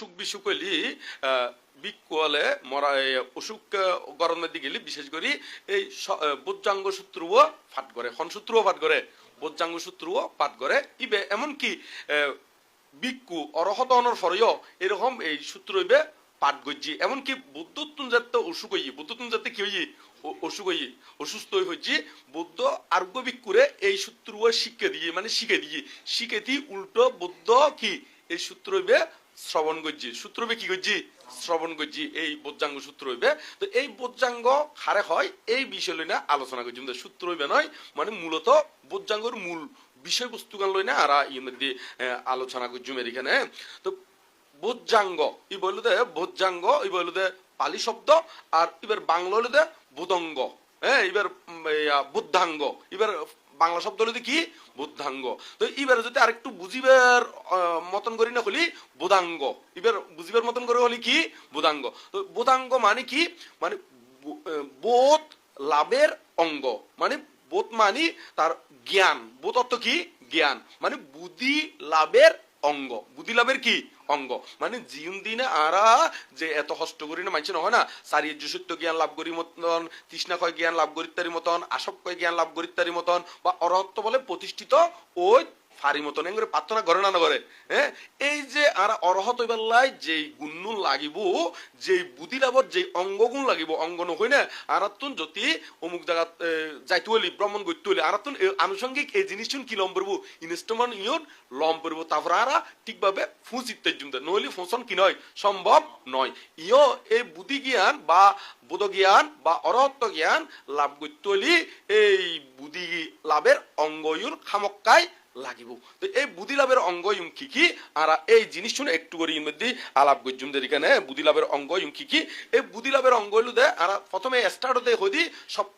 অসুখ বিসুখ হইলি বিকুয়ালে মরা অসুখ গরমের দিকে বিশেষ করে এই বজ্রাঙ্গ সূত্রও ফাট করে সূত্রও ফাট করে বজ্রাঙ্গ সূত্রও পাঠ করে। ইবে এমনকি বিক্ষু, অরহত অনর ফরেও এরকম এই সূত্র হইবে পাঠ গজ্জি। এমনকি বুদ্ধত্তুন যাতে অসুখ হই বুদ্ধত্তুন যাতে কি হই অসুখ হই অসুস্থ হইছি বুদ্ধ আরোগ্য বিক্ষুরে এই সূত্র শিখে দিয়ে মানে শিখে দিয়ে শিখে দি উল্টো বুদ্ধ কি, এই সূত্র হইবে শ্রবণ গজ্জি সূত্র হইবে কি গজ্জি শ্রবণ গজ্জি এই বজ্জাঙ্গ সূত্র হইবে। তো এই বজ্জাঙ্গ হারে হয়? এই বিষয় লই না আলোচনা করছি। সূত্র হইবে নয় মানে মূলত বজ্জাঙ্গর মূল বিষয়বস্তু গান লই না আর ইর মধ্যে আলোচনা করছি এখানে। তো বজ্জাঙ্গ ই বলল দে বজ্জাঙ্গ ই বলল দে, পালি শব্দ, আর এবার বাংলা হলো দে, বুদঙ্গ। হ্যাঁ এবার বুদ্ধাঙ্গ। এবার বাংলা শব্দ হলো কি? বুদ্ধাঙ্গ। তো এবার যদি আরেকটু বুঝিবার মতন করি না হলি বোধাঙ্গ এবার বুঝিবার মতন করে হলি কি? বোধাঙ্গ তো বোধাঙ্গ মানে কি? মানে বোধ, লাভের অঙ্গ। মানে বোধ মানে তার জ্ঞান। বোধ অর্থ কি? জ্ঞান। মানে বুদ্ধি, লাভের অঙ্গ। বুদ্ধি, লাভের কি? অঙ্গ। মানে জিউন দিনে আরা যে এত কষ্ট করি না মানছে নহয় না? সারি সত্য জ্ঞান লাভ করি মতন, তৃষ্ণা কয় জ্ঞান লাভ করি তারি মতন আসব কয় জ্ঞান লাভ করি তারি মতন, বা অরহত্ব বলে প্রতিষ্ঠিত ওই ফারি মতন এঙ্গরে প্রার্থনা করে না করে। হ্যাঁ? এই যে আর অরহত হইবার যেই গুণনুন লাগিব যেই বুদ্ধি লাভত যেই অঙ্গগুণ লাগিব অঙ্গ নহয় না আরাতুন যদি অমুক জায়গাত এ, যাইতে হলি ভ্রমণ করতে হলি আরাতুন আনুষঙ্গিক এই জিনিসটুন কি লম পড়ব ইনস্ট্রুমেন্ট ইয়ন লম পড়ব তারপর আরা ঠিকভাবে ফুঁস ইত্যাদি জুমতে নহলি ফুঁসন কি নয় সম্ভব নয়। ইয় এই বুদ্ধি জ্ঞান বা বোধ জ্ঞান বা অরহত্ব জ্ঞান লাভ করতে হলি এই বুদ্ধি লাভের অঙ্গ ইউন খামক্কায় লাগিব। তো এই বুদ্ধি লাভের অঙ্গ ইউম কি আর এই জিনিস শুনে একটু করে ইন মধ্যে আলাপ গজ্জুম দের এখানে বুদ্ধি লাভের অঙ্গ ইউম কি এই বুদ্ধি লাভের অঙ্গ হইল দে আর প্রথমে স্টার্ট হতে হইদি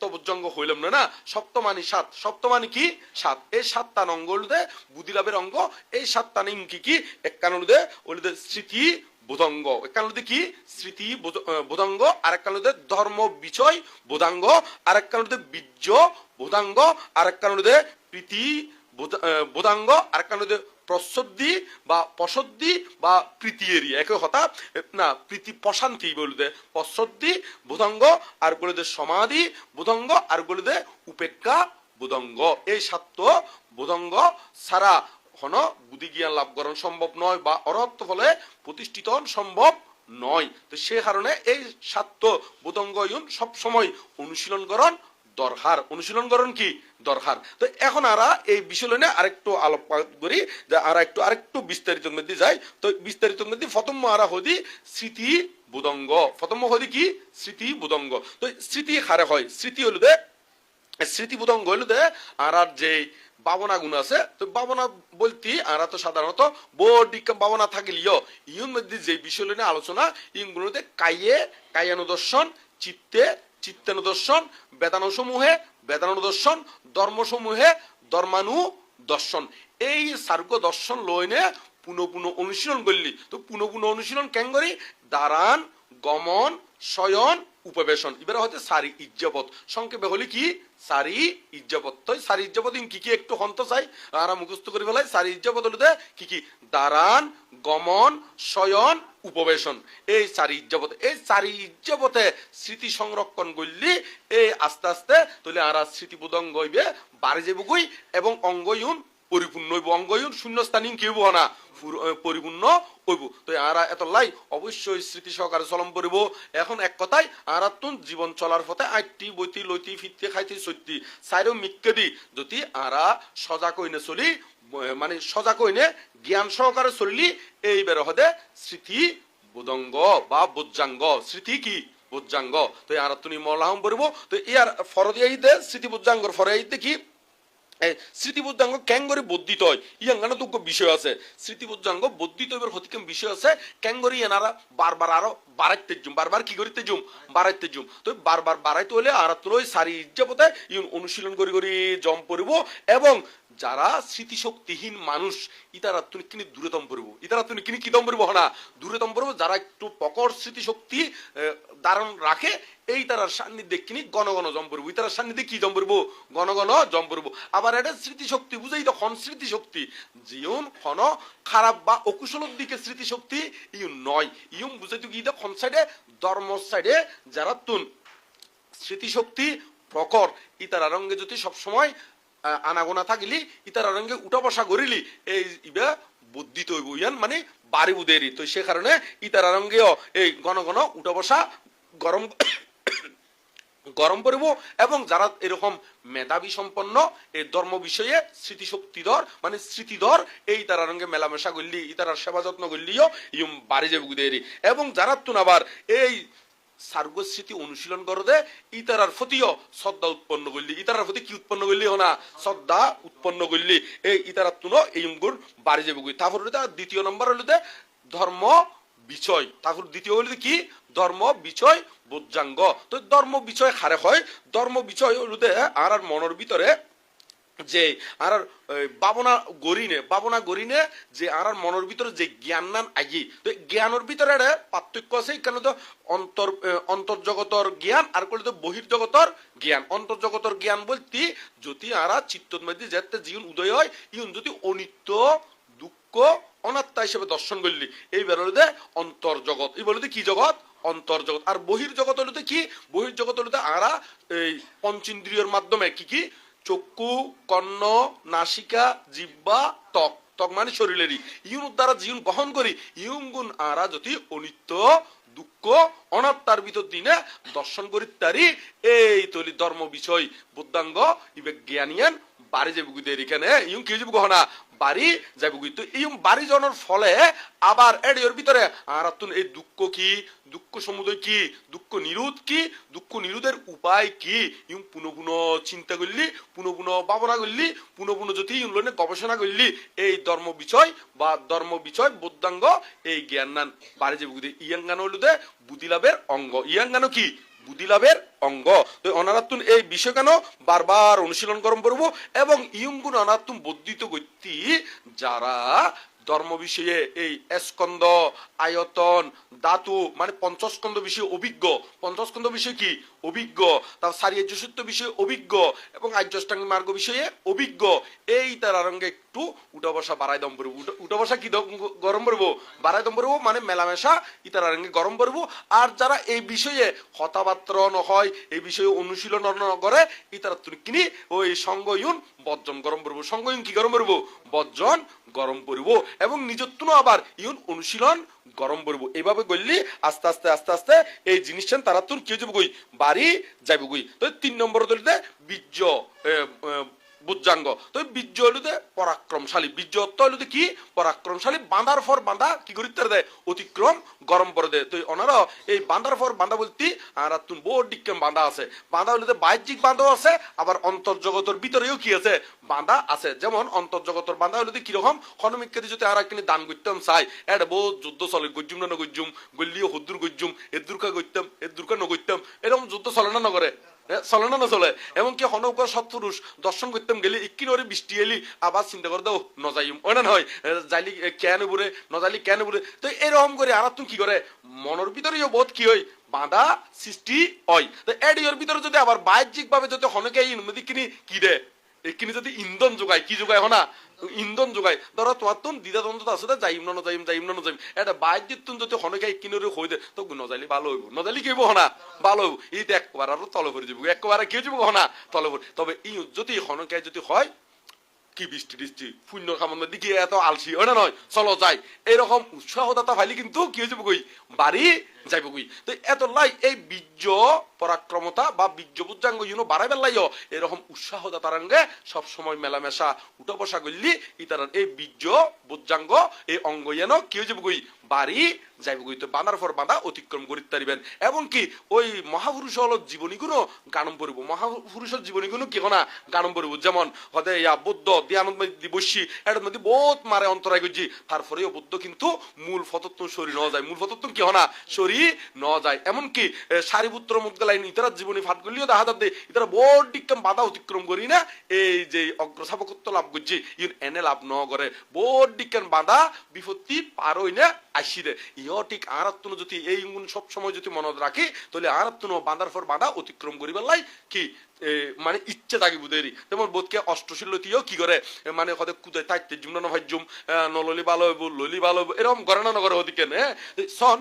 বুজ্জঙ্গ হইলাম না না? সপ্ত মানে সাত। সপ্ত মানে কি? সাত। এই সাতটা অঙ্গ হইল দে বুদ্ধি লাভের অঙ্গ। এই সাতটা ইউম কি কি? এক কারণ দে হইল দে স্মৃতি বোধাঙ্গ। এক কারণ কি? স্মৃতি বোধাঙ্গ। আর এক কারণ ধর্ম বিচয় বোধাঙ্গ। আর এক কারণ বীর্য বোধাঙ্গ। আর এক কারণ প্রীতি বোধ- আহ, বোধাঙ্গ আর একটা হলো প্রসদ্ধি বা পশদ্ধি বা প্রীতি এরিয়া একই কথা না, প্রীতি প্রশান্তি বলতে প্রসদ্ধি, বোধাঙ্গ, আর বলে সমাধি, বোধাঙ্গ, আর বলে উপেক্ষা, বোধঙ্গ। এই সাত্য বোধঙ্গ ছাড়া হন বুদ্ধি জ্ঞান লাভ করা সম্ভব নয় বা অরহত্ব ফলে প্রতিষ্ঠিত সম্ভব নয়। তো সে কারণে এই সাত্য বোধঙ্গ সব সময় অনুশীলন করণ দরকার অনুশীলন করণ কি? দরকার তো এখন আরা এই বিষয় লইনে আরেকটু আলোকপাত করি, যে আরা একটু আরেকটু বিস্তারিত মধ্যে যাই। তো বিস্তারিত মধ্যে প্রথম আরা হদি স্মৃতি বুদঙ্গ। প্রথম হদি কি? স্মৃতি বোধঙ্গ তো স্মৃতি হারে হয়? স্মৃতি হলো দে, স্মৃতি বোধঙ্গ হলো দে আর আর যে বাবনা গুণ আছে। তো বাবনা বলতে আরা তো সাধারণত বৌদ্ধিক বাবনা থাকিলিও ইউন মধ্যে যে বিষয় লইনে আলোচনা ইউনগুলোতে কাইয়ে কায়ানুদর্শন চিত্তে চিত্তানুদর্শন, বেদানুসমূহে, বেদানুদর্শন, ধর্মসমূহে ধর্মানু দর্শন এই সার্গ দর্শন লইনে পুনঃ পুনঃ অনুশীলন করলি। তো পুনঃ পুনঃ অনুশীলন কেন করি দাঁড়ান গমন, শয়ন উপবেশন। এবারে হয়তো সারি ইজ্জবত। সংক্ষেপে হলে কি? সারি ইজ্জবত। তো সারি ইজ্জবত কি কি একটু হন্ত চাই আর মুখস্থ করে ফেলাই। সারি ইজ্জবত হলে কি কি? দাঁড়ান গমন, শয়ন, উপবেশন। এই চারি ইজ্জবত। এই চারি ইজ্জবতে স্মৃতি সংরক্ষণ করলি, এই আস্তে আস্তে তাহলে আর স্মৃতিবোধঙ্গ হইবে, বাড়ি যাবগুই এবং অঙ্গয়ুন পরিপূর্ণ হইব অঙ্গয়ুন শূন্যস্থান কি হইব না। পুর- পরিপূর্ণ হইব। তো আরা এত লাই, অবশ্যই স্মৃতি সহকারে চলম করিব। এখন এক কথায় আরা তুন জীবন চলার পথে আইটি বইতি লইতি, ফিরতে, খাইতে সত্যি চাইরেও মিক্কে দি যদি আরা সজাগ হইনে চলি মানে সজাগ হইনে জ্ঞান সহকারে চলিলি, এই বের হদে স্মৃতি বোধঙ্গ বা বোজ্জাঙ্গ। স্মৃতি কি? বোজ্জাঙ্গ। তো আর তুমি মলাহম পড়ব। তো ইয়ার ফরদিয়াইতে স্মৃতি বোজ্জাঙ্গর ফরাইতে কি? এই স্মৃতিবুদ্ধাঙ্গ ক্যাঙ্গরি বর্ধিত হয়। ইয়াঙ্গানো দুঃখ বিষয় আছে। স্মৃতিবুদ্ধাঙ্গ বর্ধিত এবার হতিকেম বিষয় আছে। ক্যাঙ্গরি এনারা বারবার আরও বাড়াইতে জুম বারবার কি করিতে জুম বাড়াইতে জুম তো বারবার বাড়াইতে হলে আর তোর সারি ইজ্জাপতে ইউন অনুশীলন করি করি জম পড়িব এবং যারা স্মৃতিশক্তিহীন মানুষ ইতারা তুমি কিনি দূরে দম পড়ব ইতারা তুমি কিনি কি দম পড়ব না দূরে দম পড়ব যারা একটু পকর স্মৃতিশক্তি ধারণ রাখে, এই তারার সান্নিধ্যে কিনি গণ গণ জম পড়ব ইতারার সান্নিধ্যে কি জম পড়ব গণ গণ জম পড়ব আবার এটা স্মৃতিশক্তি বুঝেই তো হন স্মৃতিশক্তি। জিউন হন খারাপ বা অকুশলের দিকে স্মৃতিশক্তি, ইউন নয়। ইউম বুঝাইতো কি হন সাইডে? ধর্ম সাইডে যারা তুন। স্মৃতিশক্তি প্রকর। ইতারা রঙ্গে যদি সবসময় আনাগোনা থাকিলি, ইতারা রঙ্গে উঠা বসা করিলি। এই ইবা বুদ্ধি তৈব, ইয়ান মানে বাড়ি বুদেরি। তো সে কারণে ইতারা রঙ্গেও এই ঘন ঘন উঠা বসা গরম গরম পড়ব এবং যারা এরকম মেধাবী সম্পন্ন এই ধর্ম বিষয়ে স্মৃতিশক্তিধর মানে স্মৃতিধর, এই তারা রঙ্গে মেলামেশা করলি ই তারার সেবা যত্ন করলিও ইম বাড়ি যাবে এবং যারা তুন আবার এই সার্গস্মৃতি অনুশীলন দে, ইতারার প্রতিও শ্রদ্ধা উৎপন্ন করলি। ইতারার প্রতি কি উৎপন্ন করলি না শ্রদ্ধা উৎপন্ন করলি। এই ইতারার তুনো এই গুণ বাড়ি যাবে তারপর দ্বিতীয় নম্বর যে ধর্ম বিষয় তারপর দ্বিতীয় হলো কি? ধর্ম বিচয় বোজ্জাঙ্গ তো ধর্ম বিচয় হারে হয়? ধর্ম বিচয় হলো আর আর মনের ভিতরে যে আর বাবনা গরিনে বাবনা গরিনে যে আর মনের ভিতরে যে জ্ঞান নান আগি তো জ্ঞানের ভিতরে পার্থক্য আছে কেন তো অন্তর অন্তর্জগতর জ্ঞান আর করলে তো বহির্জগতর জ্ঞান। অন্তর্জগতর জ্ঞান বলতে যদি আরা চিত্তর মধ্যে যেতে জীবন উদয় হয়, ইউন যদি অনিত্য, দুঃখ, অনাত্মা হিসেবে দর্শন করলি, এই বেরোলে অন্তর্জগৎ। এই বলতে কি জগৎ? অন্তর্জগৎ। আর বহির্জগৎ হলতে কি? বহির্জগৎ হলতে আরা, এই পঞ্চেন্দ্রিয়র মাধ্যমে কি কি? চক্ষু, কর্ণ, নাসিকা জিব্বা ত্বক। ত্বক মানে শরীরেরই। ইউন দ্বারা জীবন বহন করি। ইউন গুণ আরা যদি অনিত্য, দুঃখ, অনাত্মার ভিতর দিনে দর্শন করি তারি এই তলি ধর্ম বিষয়। বুদ্ধাঙ্গ, ইবে জ্ঞানিয়ান বাড়ি যাবি গুদের এখানে ইউম কি যাবি গহনা বাড়ি যাবি গুই তো ইউম বাড়ি জনের ফলে আবার এর ভিতরে, আর এই দুঃখ কি? দুঃখ সমুদয় কি? দুঃখ নিরোধ কি? দুঃখ নিরোধের উপায় কি? ইউম পুনঃ চিন্তা করলি, পুনঃ ভাবনা করলি, পুনঃ যদি ইউম লনে গবেষণা করলি, এই ধর্ম বিষয় বা ধর্ম বিষয় বুদ্ধাঙ্গ, এই জ্ঞান নান। বাড়ি যাবি গুদে ইয়াঙ্গান হলো দে, বুদ্ধি লাভের অঙ্গ। ইয়াঙ্গানো কি? বুদ্ধি লাভের অঙ্গ। তো অনারাত্তুন এই বিষয় কেন বারবার অনুশীলন করম করব এবং ইয়ুঙ্গুন অনারাত্তুন বর্ধিত গত্যি যারা ধর্ম বিষয়ে এই স্কন্দ আয়তন, ধাতু মানে পঞ্চস্কন্দ বিষয়ে অভিজ্ঞ। পঞ্চস্কন্দ বিষয়ে কি? অভিজ্ঞ। তার সারিয়ার্য সত্য বিষয়ে অভিজ্ঞ। এবং আর্যষ্টাঙ্গ মার্গ বিষয়ে অভিজ্ঞ। এই তার রঙ্গে একটু উঠা বসা বাড়াই দম পড়ব উঠা- বসা কি গরম পড়ব বাড়াই দম পড়ব মানে মেলামেশা ইতারা রঙ্গে গরম পড়ব আর যারা এই বিষয়ে কথাবার্তা নহয়, এই বিষয়ে অনুশীলন ন করে ইতারা তুমি কিনি, ওই সঙ্গ ইউন বর্জন গরম পড়ব সঙ্গ ইউন কি গরম পড়ব বর্জন গরম পড়ব এবং নিজত্ব আবার ইউন অনুশীলন গরম পড়ব এইভাবে করলি আস্তে আস্তে আস্তে আস্তে এই জিনিসটা তারা তোর কি যাবে গই বাড়ি যাবে গই তো তিন নম্বর দলিতে বীর্য বুজ্জাঙ্গ। তো বীর্য হলুদে পরাক্রমশালী। বীর্য হলুদে কি? পরাক্রমশালী বাঁধার ফর বাঁধা কি করি তার দেয় অতিক্রম গরম করে দেয়। তো ওনারা এই বাঁধার ফর বাঁধা বলতে আর তুন বহুত ডিক্কেম বাঁধা আছে। বাঁধা হলুদে বাহ্যিক বাঁধাও আছে, আবার অন্তর্জগতের ভিতরেও কি আছে? বাঁধা আছে। যেমন অন্তর্জগতের বাঁধা হলুদে কীরকম হনুমিককে যদি আর কিনে দান করতাম চাই এটা বহুত যুদ্ধ চলে। গজ্জুম না নগজ্জুম, গল্লিও হদ্দুর গজ্জুম এদুরকা গইতাম এদুরকা নগইতাম এরকম যুদ্ধ চলে না নগরে? চলে না, নচলে। এমনকি হনৌকর সৎপুরুষ, দর্শন করতাম গেলে ইকি নরে বৃষ্টি এলি, আবার চিন্তা করে দাও, নজাইম। ওই না নয় যাইলি কেন বুড়ে নজাইলি কেন বুড়ে তো এরকম করে আর তুমি কি করে? মনের ভিতরেও বোধ কি হয়? বাঁধা সৃষ্টি হয়। তো এডিওর ভিতরে যদি আবার বাহ্যিক ভাবে যদি হনকে ইনমতি কিনি, কি দে? এখানে যদি ইন্ধন যোগায়, কি যোগায় হনা? ইন্ধন যোগায়। ধরো তোমার তো দ্বিধা দ্বন্দ্ব আছে না যাইম না যাইম যাইম না যাইম এটা বাইর দিতুন যদি হনকে কিনরে হই দে তো নজাইলি ভালো হইব। নজাইলি কি হইব হনা? ভালো হইব। এই তো একবার আরও তলে ভরে যাব একবার কি হয়ে যাব হনা? তলে ভরে তবে ই যদি হনকে যদি হয়, কি বৃষ্টি টিষ্টি শূন্য খামার দিকে এত আলসি হয় না নয় চলো যাই। এরকম উৎসাহদাতা ফাইলি কিন্তু কি হয়ে যাব কই বাড়ি যাইব কই? তো এত লাই এই বীর্য, পরাক্রমতা বা বীর্য বুজ্জাঙ্গ ইউনো বাড়াই বেলাইও এরকম উৎসাহদাতারাঙ্গে সব সময় মেলামেশা উঠা বসা করলি, ইতারার এই বীর্য বুজ্জাঙ্গ এই অঙ্গ যেন কি হয়ে যাব কই? বাড়ি যাইব কই? তো বাঁধার পর বাঁধা অতিক্রম করিতে পারিবেন। এবং কি, ওই মহাপুরুষ হল জীবনীগুলো গানম পড়ব। মহাপুরুষের জীবনীগুলো কি না গানম পড়ব। যেমন, হদে ইয়া বুদ্ধ দিয়ানন্দ বসি এটার মধ্যে বহুত মারে অন্তরায় করছি তারপরেও বুদ্ধ কিন্তু মূল ফতত্ব শরীর নেওয়া যায়। মূল ফতত্ব কি হনা? শরীর করি ন যায়। এমনকি সারিপুত্র মুদগালাইন ইতারা জীবনী ফাট করলেও দেখা যাবে ইতারা বড় ডিক্কাম বাধা অতিক্রম করি না। এই যে অগ্রসাবকত্ব লাভ করছি, ইউন এনে লাভ ন করে। বড় ডিক্কান বাধা, বিপত্তি পার হই না, আসি দে। ইহ ঠিক আর আত্মন যদি এই গুণ সব সময় যদি মনত রাখি, তাহলে আর আত্মন বাঁধার পর বাধা অতিক্রম করিবার লাই কি মানে ইচ্ছে থাকি বুধেরি। যেমন বোধকে অষ্টশীলতিও কি করে মানে হতে কুদায় থাকতে জুম না ভাজ্যুম নললি ভালো হইব, ললি ভালো হইব, এরকম করে না নগরে হতি কেন। হ্যাঁ সন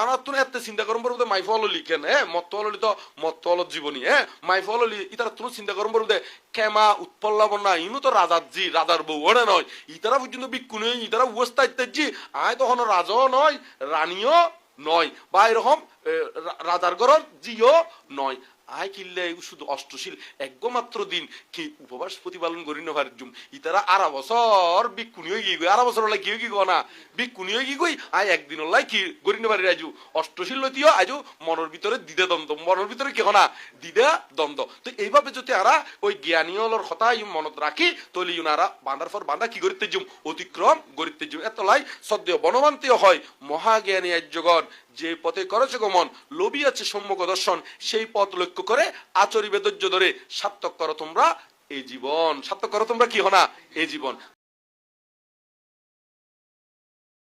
আনার এত চিন্তা করম বলতে মাই ফল লিখেন হ্যাঁ? মত অললি তো মত অলত জীবনী হ্যাঁ? মাই ফল হলি, ইতারা তুমি চিন্তা করম বলতে কেমা উৎপল্লাব না ইনু তো রাজার জি, রাজার বউ, ওরে নয়। ইতারা পর্যন্ত বিক্ষু নেই, ইতারা অবস্থা ইত্যাদি আয় তখন রাজাও নয়, রানীও নয়, বা এরকম রাজার গরম জিও নয়। আয় কিনলে শুধু অষ্টশীল একমাত্র দিন। কি উপবাস প্রতিপালন করি না পারজুম ইতারা আড়া বছর বিকুনি হয়ে গিয়ে আড়া বছর হলাই কি হয়ে গিয়ে না? বিকুনি হয়ে গিয়ে আয় একদিন হলাই কি করি না পারি আজু অষ্টশীল লতিও আজু মনের ভিতরে দিদে দ্বন্দ্ব। মনের ভিতরে কি হনা দিদে দ্বন্দ্ব। তো এইভাবে যদি আরা ওই জ্ঞানী হলর কথা মনত রাখি তলি ইউনারা বাঁধার পর বাঁধা কি করিতে জুম? অতিক্রম করিতে জুম। এতলাই সদ্য বনমান্তীয় হয়। মহাজ্ঞানী আর্যগণ যে পথে করেছে গমন, লোভী আছে সম্মুখ দর্শন, সেই পথ লক্ষ্য করে আচরি ধৈর্য ধরে সার্থক করো তোমরা এই জীবন। সার্থক করো তোমরা কি হনা এই জীবন।